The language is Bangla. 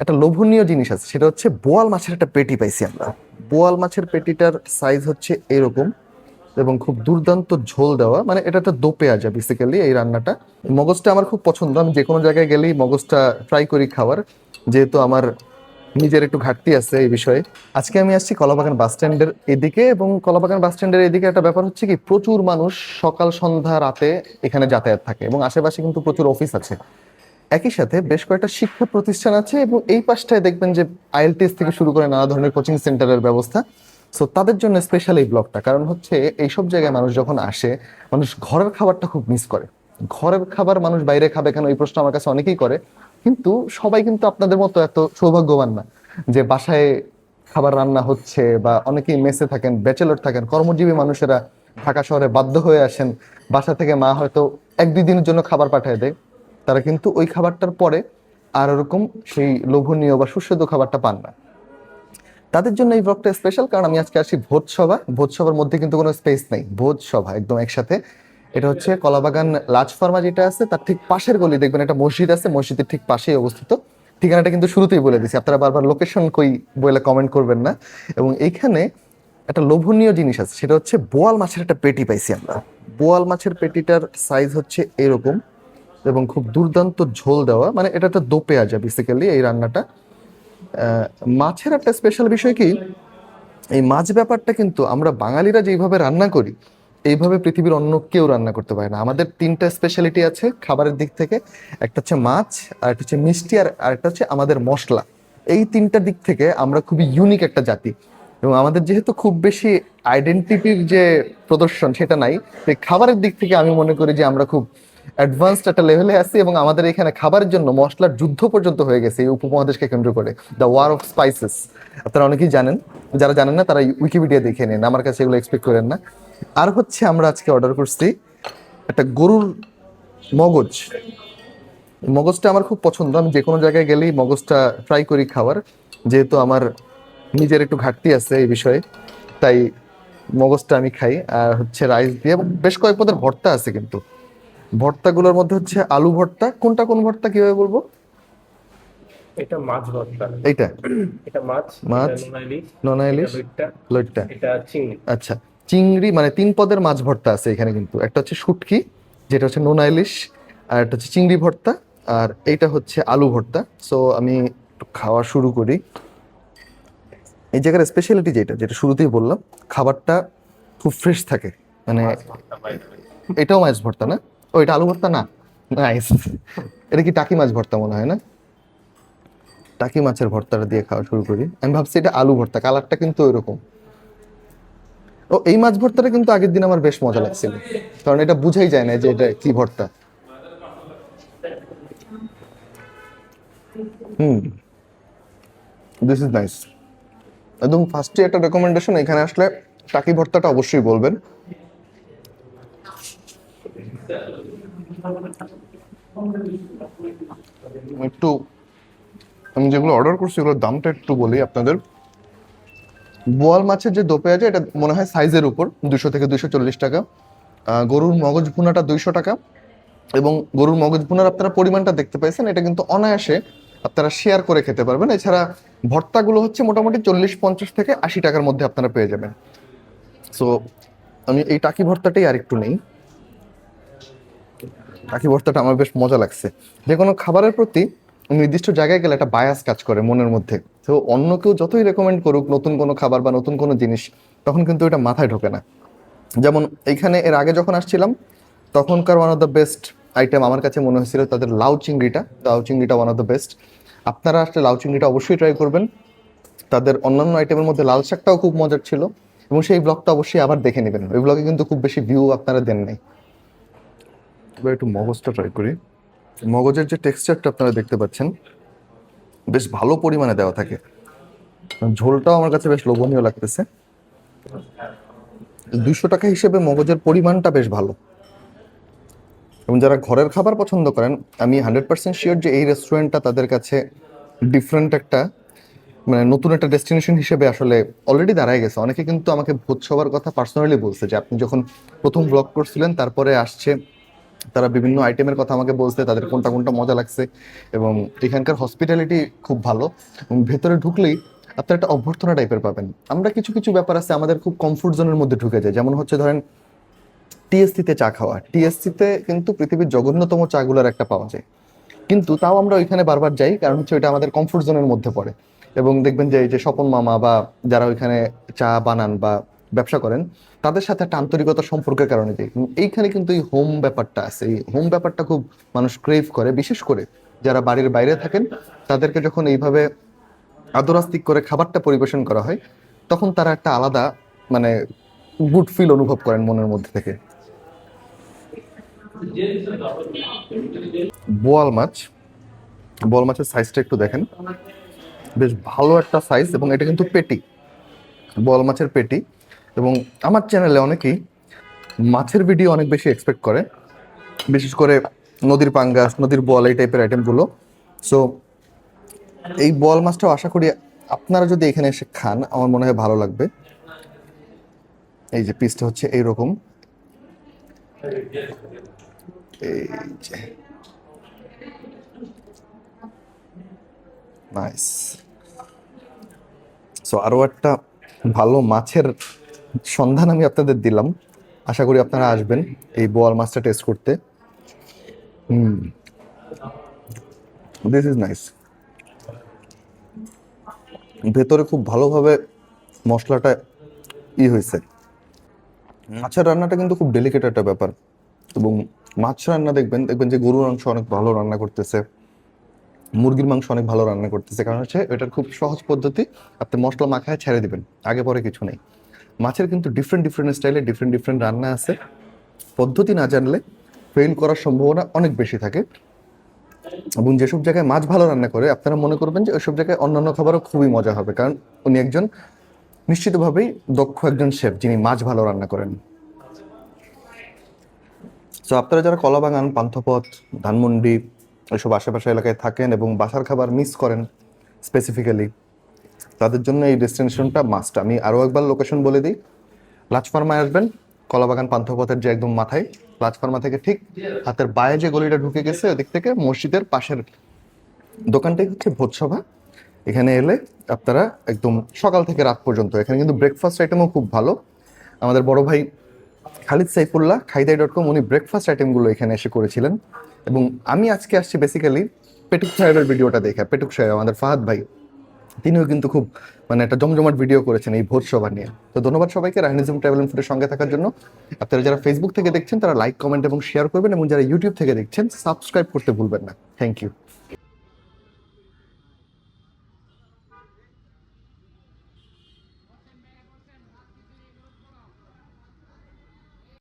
একটা লোভনীয় জিনিস আছে, সেটা হচ্ছে বোয়াল মাছের একটা পেটি পাইছি আমরা। বোয়াল মাছের পেটিটার সাইজ হচ্ছে এরকম এবং খুব দুর্দান্ত ঝোল দেওয়া মানে এটা একটা দো পেঁয়াজা বেসিক্যালি এই রান্নাটা। মগজটা আমার খুব পছন্দ, আমি যে কোনো জায়গায় গেলেই মগজটা ট্রাই করি খাওয়ার, যেহেতু আমার নিজের একটু ঘাটতি আছে এই বিষয়ে। আজকে আমি আসছি কলাবাগান বাস স্ট্যান্ডের এদিকে এবং কলাবাগান বাস স্ট্যান্ডের এদিকে একটা ব্যাপার হচ্ছে কি, প্রচুর মানুষ সকাল সন্ধ্যা রাতে এখানে যাতায়াত থাকে এবং আশেপাশে কিন্তু প্রচুর অফিস আছে। একই সাথে বেশ কয়েকটা শিক্ষা প্রতিষ্ঠান আছে এবং এই পাশটায় দেখবেন যে আইএলটিএস থেকে শুরু করে নানা ধরনের কোচিং সেন্টারের ব্যবস্থা। সো তাদের জন্য স্পেশাল এই ব্লগটা কারণ হচ্ছে এইসব জায়গায় মানুষ যখন আসে, মানুষ ঘরের খাবারটা খুব মিস করে। ঘরের খাবার মানুষ বাইরে খাবে কেন? এই প্রশ্ন আমার কাছে অনেকেই করে। কিন্তু সবাই কিন্তু আপনাদের মতো এত সৌভাগ্যবান না যে বাসায় খাবার রান্না হচ্ছে বা অনেকেই মেসে থাকেন ব্যাচেলর থাকেন, কর্মজীবী মানুষেরা ঢাকা শহরে বাধ্য হয়ে আসেন। বাসা থেকে মা হয়তো এক দুই দিনের জন্য খাবার পাঠিয়ে দেয়। তারা কিন্তু ওই খাবারটার পরে আর ওরকম সেই লোভনীয় বা সুস্বাদু খাবারটা পান না। তাদের জন্য এই ব্লগটা স্পেশাল কারণ আমি আজকে আসছি ভোজ সভা ভোজ সভার মধ্যে কিন্তু কোনো স্পেস নেই। ভোজ সভা একদম একসাথে। এটা হচ্ছে কলাবাগান লাজ ফার্মা যেটা আছে, তার ঠিক পাশের গলি। দেখবেন একটা মসজিদ আছে, মসজিদের ঠিক পাশেই অবস্থিত। ঠিকানাটা কিন্তু শুরুতেই বলে দিছি আপনারা বারবার লোকেশন কই বলে কমেন্ট করবেন না। এবং এইখানে একটা লোভনীয় জিনিস আছে, সেটা হচ্ছে বোয়াল মাছের একটা পেটি পাইছি আমরা। বোয়াল মাছের পেটিটার সাইজ হচ্ছে এরকম। এবং খুব দুর্দান্ত ঝোল দেওয়া মানে এটা একটা দো পেঁয়াজা বেসিক্যালি এই রান্নাটা। মাছের একটা স্পেশাল বিষয় কি, এই মাছ ব্যাপারটা কিন্তু আমরা বাঙালিরা যেইভাবে রান্না করি, এইভাবে পৃথিবীর অন্য কেউ রান্না করতে পারে না। আমাদের তিনটা স্পেশালিটি আছে খাবারের দিক থেকে, একটা হচ্ছে মাছ, আর একটা হচ্ছে মিষ্টি, আর আরেকটা হচ্ছে আমাদের মশলা। এই তিনটা দিক থেকে আমরা খুবই ইউনিক একটা জাতি। এবং আমাদের যেহেতু খুব বেশি আইডেন্টিটির যে প্রদর্শন সেটা নাই খাবারের দিক থেকে আমি মনে করি যে আমরা খুব অ্যাডভান্সড একটা লেভেলে আছি এবং আমাদের এখানে খাবারের জন্য মশলার যুদ্ধ পর্যন্ত হয়ে গেছে এই উপমহাদেশকে কেন্দ্র করে। দ্য ওয়ার অফ স্পাইসেস আপনারা অনেকেই জানেন, যারা জানেন না, তারা উইকিপিডিয়া দেখে নেন। আমার কাছে এগুলো এক্সপেক্ট করেন না। আর হচ্ছে আমরা আজকে অর্ডার করছি একটা গরুর মগজ। মগজটা আমার খুব পছন্দ। আমি যে কোনো জায়গায় গেলেই মগজটা ট্রাই করি খাওয়ার। যেহেতু আমার নিজের একটু ঘাটতি আছে এই বিষয়ে, তাই মগজটা আমি খাই। আর হচ্ছে রাইস দিয়ে বেশ কয়েক পদের ভর্তা আছে কিন্তু। ভর্তাগুলোর মধ্যে হচ্ছে আলু ভর্তা। কোনটা কোন ভর্তা কীভাবে বলব? এটা মাছ ভর্তা। এইটা? এটা মাছ মাছ, এটা নোনা ইলিশ এটা লইট্টা, এটা চিংড়ি। আচ্ছা চিংড়ি মানে তিন পদের মাছ ভর্তা আছে এখানে কিন্তু। একটা হচ্ছে শুটকি যেটা হচ্ছে নোনা ইলিশ আর একটা হচ্ছে চিংড়ি ভর্তা আর এইটা হচ্ছে আলু ভর্তা। সো আমি খাওয়া শুরু করি। এই জায়গার স্পেশালিটি যেটা যেটা শুরুতেই বললাম খাবারটা খুব ফ্রেশ থাকে। মানে। এটাও মাছ ভর্তা না? ও, এটা আলু ভর্তা? না। নাইস এটা কি টাকি মাছ ভর্তা মনে হয় না? টাকি মাছের ভর্তাটা দিয়ে খাওয়া শুরু করি। আমি ভাবছি এটা আলু ভর্তা, কালারটা কিন্তু ওইরকম। ও, এই মাছ ভর্তাটা কিন্তু আগের দিন আমার বেশ মজা লাগছিল। কারণ এটা বুঝাই যায় না যে এটা কি ভর্তা। হুম। দিস ইজ নাইস একদম ফার্স্টে একটা রেকমেন্ডেশন এখানে আসলে টাকি ভর্তাটা অবশ্যই বলবেন। একটু, আমি যেগুলো অর্ডার করছি ওগুলোর দামটা একটু বলি আপনাদের। বোয়াল মাছের যে দোপে আছে, এটা মনে হয় সাইজের উপর দুশো থেকে দুশো চল্লিশ টাকা। গরুর মগজ ভুনাটা দুইশো টাকা। এবং গরুর মগজ ভুনার আপনারা পরিমাণটা দেখতে পাইছেন, এটা কিন্তু অনায়াসে আপনারা শেয়ার করে খেতে পারবেন। এছাড়া ভর্তাগুলো হচ্ছে মোটামুটি চল্লিশ পঞ্চাশ থেকে আশি টাকার মধ্যে আপনারা পেয়ে যাবেন। সো আমি এই টাকি ভর্তাটাই আর একটু নেই। টাকি ভর্তাটা আমার বেশ মজা লাগছে। যে কোনো খাবারের প্রতি নির্দিষ্ট জায়গায় গেলে একটা বায়াস কাজ করে মনের মধ্যে। তো অন্য কেউ যতই রেকমেন্ড করুক নতুন কোনো খাবার বা নতুন কোনো জিনিস, তখন কিন্তু এটা মাথায় ঢোকে না। যেমন এইখানে এর আগে যখন আসছিলাম, তখনকার one of the best item আমার কাছে মনে হয়েছিল তাদের লাউ চিংড়িটা। লাউ চিংড়িটা ওয়ান অফ দ্য বেস্ট আপনারা আসলে লাউ চিংড়িটা অবশ্যই ট্রাই করবেন। তাদের অন্যান্য আইটেমের মধ্যে লাল শাকটাও খুব মজার ছিল। এবং সেই ব্লগটা অবশ্যই আবার দেখে নেবেন। ওই ব্লগে কিন্তু খুব বেশি ভিউ আপনারা দেন নাই। এবার একটু মগজটা ট্রাই করি। মগজের যে টেক্সচারটা আপনারা দেখতে পাচ্ছেন, বেশ ভালো পরিমাণে দেওয়া থাকে। ঝোলটাও আমার কাছে বেশ লোভনীয় লাগতেছে। দুশো টাকা হিসেবে মগজের পরিমাণটা বেশ ভালো। এবং যারা ঘরের খাবার পছন্দ করেন, আমি হান্ড্রেড পার্সেন্ট শিওর যে এই রেস্টুরেন্টটা তাদের কাছে ডিফারেন্ট একটা মানে নতুন একটা ডেস্টিনেশন হিসেবে আসলে অলরেডি দাঁড়ায় গেছে। অনেকে কিন্তু আমাকে ভোজ সবার কথা পার্সোনালি বলছে যে, আপনি যখন প্রথম ব্লগ করছিলেন, তারপরে আসছে তারা বিভিন্ন আইটেমের কথা আমাকে বলছে, তাদের কোনটা কোনটা মজা লাগছে এবং এখানকার হসপিটালিটি খুব ভালো। এবং ভেতরে ঢুকলেই আপনি একটা অভ্যর্থনা টাইপের পাবেন। আমরা কিছু কিছু ব্যাপার আছে আমাদের খুব কমফোর্ট জোনের মধ্যে ঢুকে যায়। যেমন হচ্ছে ধরেন টিএসসিতে চা খাওয়া। টিএসসিতে কিন্তু পৃথিবীর জঘন্যতম চাগুলোর একটা পাওয়া যায়। কিন্তু তাও আমরা ওইখানে বারবার যাই, কারণ হচ্ছে ওইটা আমাদের কমফোর্ট জোনের মধ্যে পড়ে। এবং দেখবেন যে এই যে স্বপন মামা বা যারা ওইখানে চা বানান বা ব্যবসা করেন তাদের সাথে একটা আন্তরিকতা সম্পর্কের কারণে উম, এইখানে কিন্তু এই হোম ব্যাপারটা আছে। এই হোম ব্যাপারটা খুব মানুষ ক্রেভ করে। বিশেষ করে যারা বাড়ির বাইরে থাকেন তাদেরকে যখন এইভাবে আদরাস্তিক করে খাবারটা পরিবেশন করা হয় তখন তারা একটা আলাদা মানে গুড ফিল অনুভব করেন মনের মধ্যে থেকে। বোয়াল মাছ বোয়াল মাছের সাইজটা একটু দেখেন। বেশ ভালো একটা সাইজ এবং এটা কিন্তু পেটি। বোয়াল মাছের পেটি। এবং আমার চ্যানেলে অনেকেই মাছের ভিডিও অনেক বেশি এক্সপেক্ট করে। বিশেষ করে নদীর পাঙ্গাস, নদীর বল এই টাইপের আইটেমগুলো সো এই বল মাছটাও আশা করি আপনারা যদি এখানে এসে খান, আমার মনে হয় ভালো লাগবে। এই যে পিসটা হচ্ছে এইরকম। এই যে সো আরও একটা ভালো মাছের সন্ধান আমি আপনাদের দিলাম। আশা করি আপনারা আসবেন এই বোয়াল মাছটা টেস্ট করতে। হুম। দিস ইজ নাইস ভেতরে খুব ভালোভাবে মশলাটা ই হয়েছে। মাছের রান্নাটা কিন্তু খুব ডেলিকেট একটা ব্যাপার। এবং মাছ রান্না দেখবেন দেখবেন যে গরুর মাংস অনেক ভালো রান্না করতেছে। মুরগির মাংস অনেক ভালো রান্না করতেছে। কারণ হচ্ছে এটার খুব সহজ পদ্ধতি আপনি মশলা মাখায় ছেড়ে দিবেন। আগে পরে কিছু নেই। মাছের কিন্তু ডিফারেন্ট ডিফারেন্ট স্টাইলে ডিফারেন্ট ডিফারেন্ট রান্না আছে। পদ্ধতি না জানলে ফেল করার সম্ভাবনা অনেক বেশি থাকে। এবং যেসব জায়গায় মাছ ভালো রান্না করে, আপনারা মনে করবেন যে ওইসব জায়গায় অন্যান্য খাবারও খুবই মজা হবে। কারণ উনি একজন নিশ্চিতভাবেই দক্ষ একজন শেফ যিনি মাছ ভালো রান্না করেন। তো আপনারা যারা কলাবাগান, পান্থপথ, ধানমন্ডি, এসব আশেপাশে এলাকায় থাকেন এবং বাসার খাবার মিস করেন স্পেসিফিক্যালি তাদের জন্য এই ডেস্টিনেশনটা মাস্ট আমি আরও একবার লোকেশন বলে দিই। লাচফার্মায় আসবেন, কলাবাগান পান্থপথের যে একদম মাথায় লাচফার্মা থেকে ঠিক হাতের বায়ে যে গলিটা ঢুকে গেছে, ওদিক থেকে মসজিদের পাশের দোকানটাই হচ্ছে ভোজসভা এখানে এলে আপনারা একদম সকাল থেকে রাত পর্যন্ত, এখানে কিন্তু ব্রেকফাস্ট আইটেমও খুব ভালো। আমাদের বড় ভাই খালিদ সাইফুল্লাহ, খাইদাই ডট কম উনি ব্রেকফাস্ট আইটেমগুলো এখানে এসে করেছিলেন। এবং আমি আজকে আসছি বেসিক্যালি পেটুক সাহেবের ভিডিওটা দেখে, পেটুক সাহেব, আমাদের ফাহাদ ভাই। তিনিও কিন্তু খুব মানে একটা জমজমাট ভিডিও করেছেন এই ভোট সভা নিয়ে। তো ধন্যবাদ সবাইকে রায়নিজম ট্রাভেল ফুডের সঙ্গে থাকার জন্য। আপনারা যারা ফেসবুক থেকে দেখছেন, তারা লাইক কমেন্ট এবং শেয়ার করবেন এবং যারা ইউটিউব থেকে দেখছেন সাবস্ক্রাইব করতে ভুলবেন না। Thank you